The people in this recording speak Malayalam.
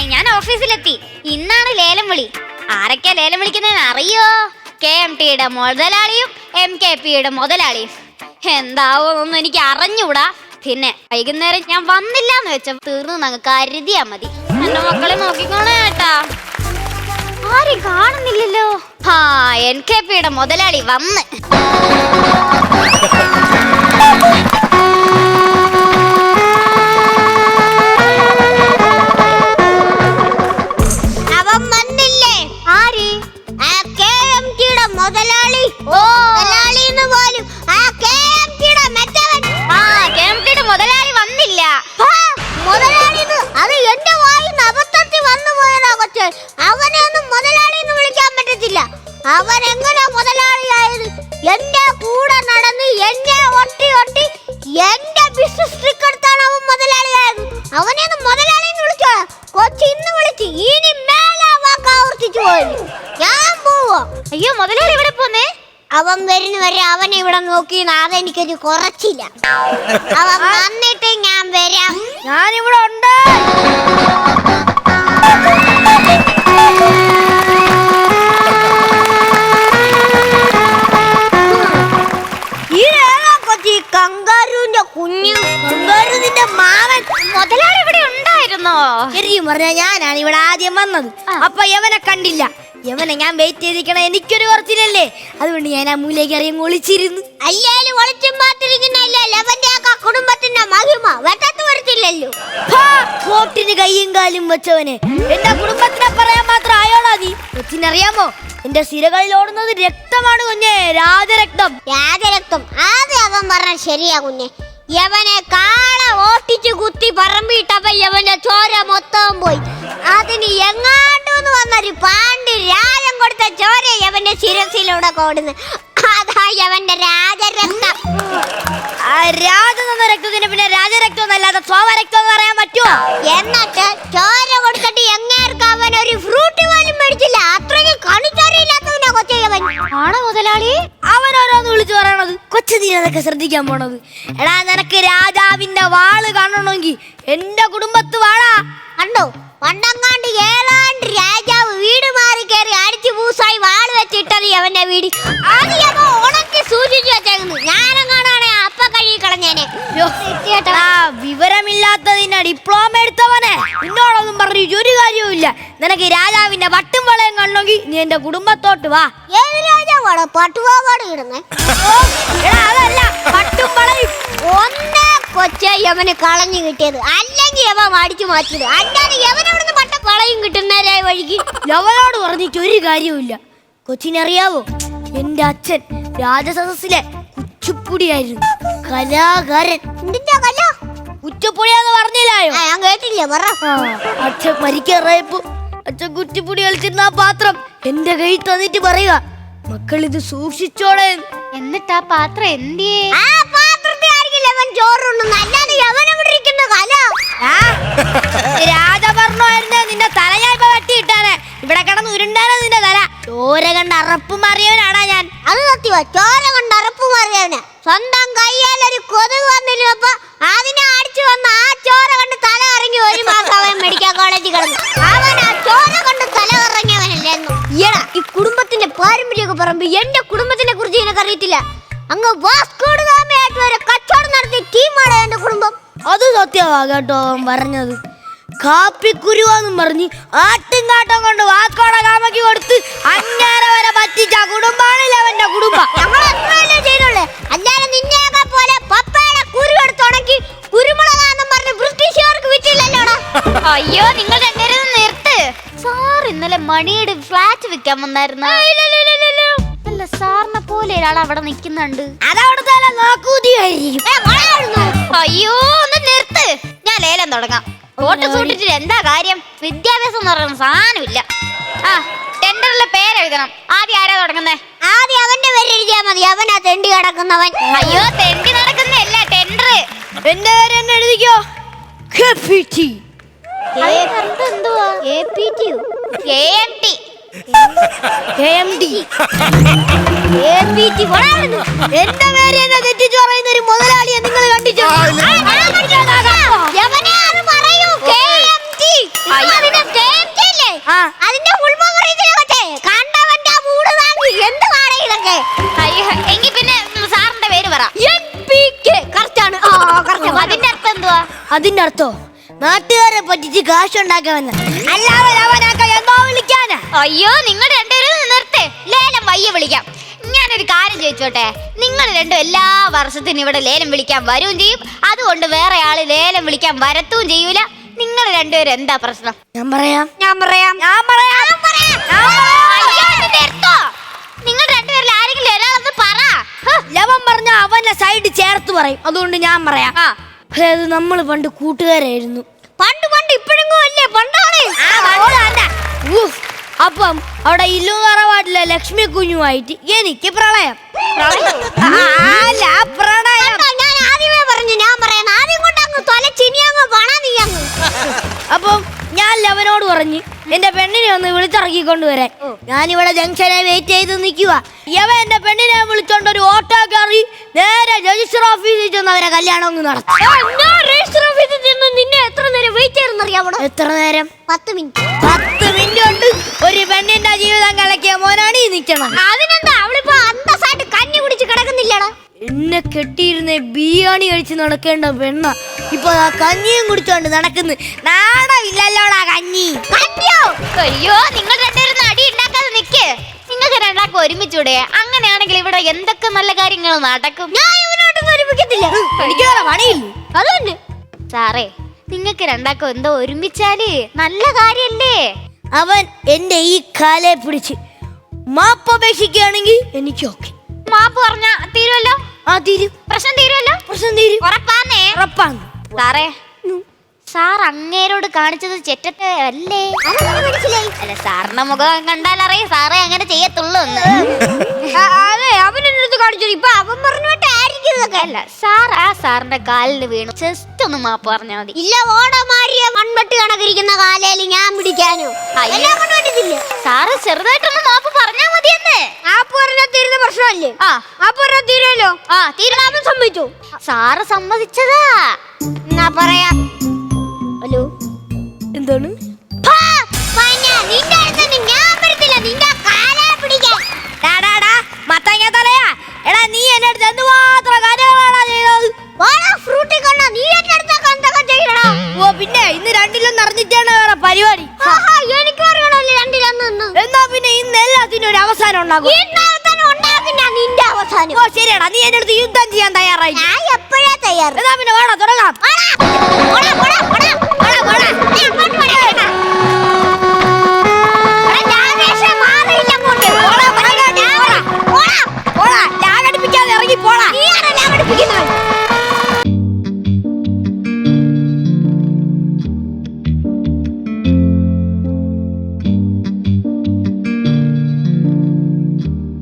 സമയായി ഞാൻ ഓഫീസിലെത്തി. ഇന്നാണ് ലേലം വിളി. ആരൊക്കെയാ ലേലം വിളിക്കുന്നതെന്ന് അറിയോ? കെ എം ടിയുടെ മുതലാളിയും എം കെ പിയുടെ മുതലാളിയും. എന്താവോന്നൊന്നും എനിക്ക് അറിഞ്ഞൂടാ പിന്നെ വൈകുന്നേരം ഞാൻ വന്നില്ല എന്ന് വെച്ച തീർന്നു ഞങ്ങൾ കരുതിയാ മതി. എന്റെ മക്കളെ നോക്കിക്കോണേ കേട്ടാ ആരും കാണുന്നില്ലല്ലോ? ആ എൻ കെ പിയുടെ മുതലാളി വന്ന്. പോയതാ അവനെ ഒന്നും മുതലാളി എന്ന് വിളിക്കാൻ പറ്റത്തില്ല. അവൻ എങ്ങനെ മുതലാളിയായത്? എന്റെ കൂടെ നടന്ന് എന്നെ ഒട്ടി ഒട്ടി എന്റെ ബിസിനസ് ട്രിക്ക് എടുത്താണ് അവൻ മുതലാളിയായത്. അവനെ ഒന്ന് മുതലാളി എന്ന് വിളിച്ചോ? കൊച്ചി ഇന്ന് വിളിച്ച് ഇനി മേലാ വാക്ക് ആവർത്തിച്ചു പോയി ഞാൻ പോവോ. അയ്യോ മുതലാളി ഇവിടെ പോന്നേ? അവൻ വരുന്നവരെ അവൻ ഇവിടെ നോക്കി അതെനിക്കൊരു കുറച്ചില്ല. അവൻ വന്നിട്ട് ഞാൻ വരാം. ഞാനിവിടെ ഉണ്ട്. വന്നത്. അപ്പൊ യവനെ കണ്ടില്ല. യവനെ ഞാൻ വെയിറ്റ് ചെയ്തിരിക്കണ എനിക്കൊരു കുറച്ചിലല്ലേ അതുകൊണ്ട് ഞാൻ ആ മൂലേക്ക് അറിയാൻ ഒളിച്ചിരുന്നു. അല്ലേലും ഒളിച്ചും പാത്തിരിക്കുന്നല്ലേ ലവന്റെ ആ കുടുംബത്തിന്റെ മഹിമ വെട്ടത്ത് വരത്തില്ലല്ലോ കോട്ടിന് കാലും വെച്ചവനെ. എന്റെ കുടുംബത്തിനെ പറയാൻ മാത്രം ആയോളാ നീ. കൊച്ചിനറിയാമോ? എന്റെ സിരകളിൽ ഓടുന്നത് രക്തമാണ് കുഞ്ഞെ രാജരക്തം. രാജരക്തം. അത് അവൻ പറഞ്ഞ ശരിയാ കുഞ്ഞെ. യവനെ കാള ഓട്ടിച്ചു കുത്തി പറമ്പിട്ടപ്പോ യവന്റെ ചോര മൊത്തം പോയി. അതിന് എങ്ങാട്ടൂന്ന് വന്നൊരു പാണ്ട് രാജം കൊടുത്ത ചോര യവന്റെ ശിരസിലൂടെ കോടുന്നു അതാ യവന്റെ രാജരക്തം. ആ രാജ എന്ന രക്തത്തിന് പിന്നെ രാജരക്തം എന്നല്ലാതെ സ്വാമരക്തം എന്ന് പറയാൻ പറ്റുമോ എന്നിട്ട് ചോര കൊടുത്തിട്ട് എങ്ങേർക്ക് അവൻ ഒരു ഫ്രൂട്ട് പോലും മേടിച്ചില്ല. അത്രയും കണിച്ചറിയില്ലാത്തവനാ കൊച്ചയവൻ ആണോ മുതലാളി? ഓരോന്ന് വിളിച്ചു പറയണത്? കൊച്ചു നീ അതൊക്കെ ശ്രദ്ധിക്കാൻ പോണത്. എടാ നിനക്ക് രാജാവിന്റെ വാൾ കാണണമെങ്കിൽ എന്റെ കുടുംബത്ത് വാളാ കണ്ടോ? പണ്ടങ്ങാണ്ട് ഏതാണ്ട് രാജാവ് വീട് മാറി കയറി അടിച്ചു പൂസായി വാൾ വെച്ചിട്ടത് അവന്റെ വീട്. ആദ്യം ഉണക്കി സൂചിച്ചു വെച്ചേക്കുന്നു. ഞാനെങ്ങാണാണെ അപ്പ കഴുകി എടാ, ഡിപ്ലോമ എടുത്തവനെ. നിന്നോടൊന്നും പറഞ്ഞിട്ട് ഒരു കാര്യവുമില്ല നിനക്ക് രാജാവിന്റെ വട്ടും വളയം കണ്ടെങ്കിൽ നീ എന്റെ കുടുംബത്തോട്ട് വാ. ഏത് രാജാവാടോ പട്ടുപാവാട് ഇടുന്നേ? അതല്ല. വട്ടും വളയും. ഒന്നേ കൊച്ചെ യവന് കളഞ്ഞു കിട്ടിയത്. അല്ലെങ്കിൽ യവൻ അടിച്ചു മാറ്റിയത്. അല്ലാതെ യവനവിടുന്ന് പട്ട കിട്ടുന്നവരായ വഴിക്ക്? യവനോട് പറഞ്ഞിട്ട് ഒരു കാര്യവുമില്ല കൊച്ചിനറിയാവോ? എന്റെ അച്ഛൻ രാജസദസ്സിലെ കുച്ചുപ്പുടിയായിരുന്നു. കലാകാരൻ. പറഞ്ഞില്ലായോ? ഞാൻ കേട്ടില്ല പറ. അച്ഛൻ മരിക്കാറായപ്പോ അച്ഛൻ കുറ്റിപ്പുടി കളിച്ചിരുന്ന ആ പാത്രം എന്റെ കയ്യിൽ തന്നിട്ട് പറയുക മക്കൾ ഇത് സൂക്ഷിച്ചോളെ. എന്നിട്ട് ആ പാത്രം എന്തിയേ? ആ പാത്രത്തിലായിരിക്കില്ല അവൻ ചോറുണ്ണുന്നു. അല്ലാതെ യവനെവിടെ ഇരിക്കുന്ന? കല. ആ, രാജഭരണമായിരുന്നേ നിന്റെ തല ഞാൻ ഇപ്പൊ വെട്ടിയിട്ടാണ്. ഇവിടെ കിടന്ന് ഉരുണ്ടാനോ നിന്റെ തല? ചോര കണ്ട് അറപ്പ് മാറിയവനാടാ ഞാൻ. അത് സത്യവാ. ചോര കണ്ട് അറപ്പ് മാറിയവന്. സ്വന്തം പറയുമ്പോ എന്റെ കുടുംബത്തിനെ കുറിച്ച് നിനക്ക് അറിയത്തില്ല. അങ്ങ് വാസ്കോട് ഗാമയായിട്ട് വരെ കച്ചവടം നടത്തിയ ടീമാണ് എന്റെ കുടുംബം. അത് സത്യമാ കേട്ടോ അവൻ പറഞ്ഞത്. കാപ്പിക്കുരുവാന്നും പറഞ്ഞ് ആട്ടും കാട്ടം കൊണ്ട് വാസ്കോട ഗാമയ്ക്ക് കൊടുത്ത് അഞ്ഞാര വരെ പറ്റിച്ച കുടുംബാണില്ല അവന്റെ കുടുംബം. ഞങ്ങൾ അത്രയല്ലേ ചെയ്തുള്ളൂ? അല്ലാതെ നിന്നെയൊക്കെ പോലെ പപ്പയുടെ കുരു എടുത്ത് ഉണക്കി കുരുമുളകാന്നും പറഞ്ഞ് ബ്രിട്ടീഷുകാർക്ക് വിറ്റില്ലല്ലോടാ. അയ്യോ നിങ്ങൾ രണ്ടുപേരും നിർത്ത്. സാർ ഇന്നലെ മണിയുടെ ഫ്ലാറ്റ് വിൽക്കാൻ വന്നായിരുന്നു. പോലെ ഒരാൾ അവിടെ നിൽക്കുന്നുണ്ട്. അതവിടുത്തെ അയ്യോ ഒന്ന് നിർത്ത്. ഞാൻ ലേലം തുടങ്ങാം. കോട്ട് സൂട്ടിട്ട് എന്താ കാര്യം? വിദ്യാഭ്യാസം എന്ന് പറയുന്ന സാധനമില്ല ആ ടെൻഡറിലെ പേരെഴുതണം ആദ്യം ആരാ തുടങ്ങുന്നേ? ആദ്യം അവന്റെ പേര് എഴുതിയാ മതി. അവനാ തെണ്ടി കിടക്കുന്നവൻ അയ്യോ തെണ്ടി നടക്കുന്നല്ല ടെൻഡർ എന്റെ പേര് എന്നെ എഴുതിക്കോ. എന്തുവാ? KMT. KMD. എം അവിടുന്ന്. എന്റെ പേര് എന്നെ തെറ്റിച്ച് പറയുന്ന ഒരു മുതലാളിയെ നിങ്ങൾ. അതിനെ അതിന്റെ എങ്കിൽ പിന്നെ സാറിന്റെ പേര് പറ. അതിന്റെ അർത്ഥം എന്തുവാ? അതിന്റെ അർത്ഥോ നാട്ടുകാരെ പറ്റിച്ച് കാശുണ്ടാക്കാമെന്ന്. അല്ലാതെ അവനൊക്കെ എന്തോ വിളിക്കാനാ? അയ്യോ നിങ്ങൾ രണ്ടുപേരും നിർത്തേ. ലേലം വയ്യ വിളിക്കാം. ഞാനൊരു കാര്യം ചോദിച്ചോട്ടെ? നിങ്ങൾ രണ്ടും എല്ലാ വർഷത്തിനും ഇവിടെ ലേലം വിളിക്കാൻ വരും ചെയ്യും. അതുകൊണ്ട് വേറെ ആൾ ലേലം വിളിക്കാൻ വരത്തും ചെയ്യൂല. നിങ്ങൾ രണ്ടുപേരും എന്താ പ്രശ്നം? ഞാൻ പറയാം. ഞാൻ പറയാം. ഞാൻ പറയാം. അയ്യോ, ഇത് നിർത്തോ? നിങ്ങൾ രണ്ടുപേരിൽ ആരെങ്കിലും ഒരാളൊന്ന് പറ. ഹ്. ലവൻ പറഞ്ഞ അവന്റെ സൈഡ് ചേർത്ത് പറയും. അതുകൊണ്ട് ഞാൻ പറയാം. ആ. അതായത് നമ്മൾ പണ്ട് കൂട്ടുകാരായിരുന്നു. പണ്ട് പണ്ട് ഇപ്പോഴെങ്ങും അല്ലേ? പണ്ടാണ്. അപ്പം അവിടെ ഇല്ലു തറവാട്ടിലെ ലക്ഷ്മി കുഞ്ഞുമായിട്ട് എനിക്ക് പ്രളയം അല്ല പ്രണയം. ഞാൻ ആദ്യമേ പറഞ്ഞു ഞാൻ പറയാം ആദ്യം കൊണ്ട് അങ്ങ് തൊലച്ചിനി അങ്ങ് പണ നീ അങ്ങ്. അപ്പം ഞാൻ ലവനോട് പറഞ്ഞു എന്റെ പെണ്ണിനെ ഒന്ന് വിളിച്ചിറക്കിക്കൊണ്ട് വരാൻ ഞാനിവിടെ ജംഗ്ഷനെ വെയിറ്റ് ചെയ്ത് നിൽക്കുക ഇവ എന്റെ പെണ്ണിനെ വിളിച്ചോണ്ട് ഒരു ഓട്ടോ കയറി നേരെ രജിസ്റ്റർ ഓഫീസിൽ ചെന്ന് അവരെ കല്യാണം ഒന്ന് നടത്തും. എത്ര നേരം വെയിറ്റ് അറിയാവോ എത്ര നേരം? പത്ത് മിനിറ്റ് പത്ത് മിനിറ്റ് കൊണ്ട് ഒരു പെണ്ണിന്റെ ജീവിതം കലക്കിയ മോനാണ് ഈ നിൽക്കണം അതിനെന്താ? അവളിപ്പോ അന്തസ്സായിട്ട് കഞ്ഞി കുടിച്ച് കിടക്കുന്നില്ലടാ? എന്നെ കെട്ടിയിരുന്ന ബിരിയാണി കഴിച്ച് നടക്കേണ്ട പെണ്ണ. ഇപ്പൊ ആ കഞ്ഞിയും കുടിച്ചോണ്ട് നടക്കുന്നു. നാണമില്ലല്ലോടാ കഞ്ഞി? കഞ്ഞിയോ അയ്യോ നിങ്ങൾ രണ്ടുപേരും അടി ഉണ്ടാക്കാതെ നിക്ക്. നിങ്ങൾക്ക് രണ്ടാക്കും ഒരുമിച്ചൂടെ. അങ്ങനെയാണെങ്കിൽ ഇവിടെ എന്തൊക്കെ നല്ല കാര്യങ്ങൾ നടക്കും? ഞാൻ ഇവനോട് ഒരുമിക്കത്തില്ല. എനിക്ക് പണിയില്ല. അത് സാറേ നിങ്ങൾക്ക് രണ്ടാക്കും എന്തോ ഒരുമിച്ചാൽ നല്ല കാര്യല്ലേ? അവൻ എന്റെ ഈ കാലെ പിടിച്ച്. മാപ്പപേക്ഷിക്കുകയാണെങ്കിൽ എനിക്ക് ഓക്കെ. മാപ്പ് പറഞ്ഞ തീരുമല്ലോ ആ തീരും. പ്രശ്നം തീരുമല്ലോ പ്രശ്നം തീരും. ഉറപ്പാന്നേ. ഉറപ്പാണ് സാറേ സാർ അങ്ങേരോട് കാണിച്ചത് ചെറ്റത്തെ അല്ലേ? മനസ്സിലായി. അല്ല സാറിന്റെ മുഖം കണ്ടാൽ അറിയാം സാറേ അങ്ങനെ ചെയ്യത്തുള്ളൂ എന്ന്. അതെ അവൻ എന്റെ അടുത്ത് കാണിച്ചു ഇപ്പൊ അവൻ പറഞ്ഞോട്ടെ ആയിരിക്കും ഇതൊക്കെ. അല്ല സാർ ആ സാറിന്റെ കാലിൽ വീണു. ജസ്റ്റ് ഒന്ന് മാപ്പ് പറഞ്ഞാൽ മതി. ഇല്ല ഓട മാറിയ മൺവെട്ട് കണക്കിരിക്കുന്ന കാലയിൽ ഞാൻ പിടിക്കാനോ. അയ്യോ. സാറ് ചെറുതായിട്ടൊന്ന് മാപ്പ് പറഞ്ഞാ മതിയെന്നേ. മാപ്പ് പറഞ്ഞാൽ തീരുന്ന പ്രശ്നമല്ലേ? ആ. മാപ്പ് പറഞ്ഞാൽ തീരുമല്ലോ ആ തീരുമാനം സമ്മതിച്ചു സാറ് സമ്മതിച്ചതാ. എന്നാ പറയാ? ഹലോ? എന്താണ്? നിന്റെ അടുത്ത് ഞാൻ എല്ലാത്തിനും ഒരു അവസാനം ഉണ്ടാകും നിന്റെ അവസാനം. ഓ ശരിയാടാ. നീ എന്റെ അടുത്ത് യുദ്ധം ചെയ്യാൻ തയ്യാറായി. ഞാൻ എപ്പോഴാ തയ്യാറ്? എന്നാ പിന്നെ വേണം തുടങ്ങാം.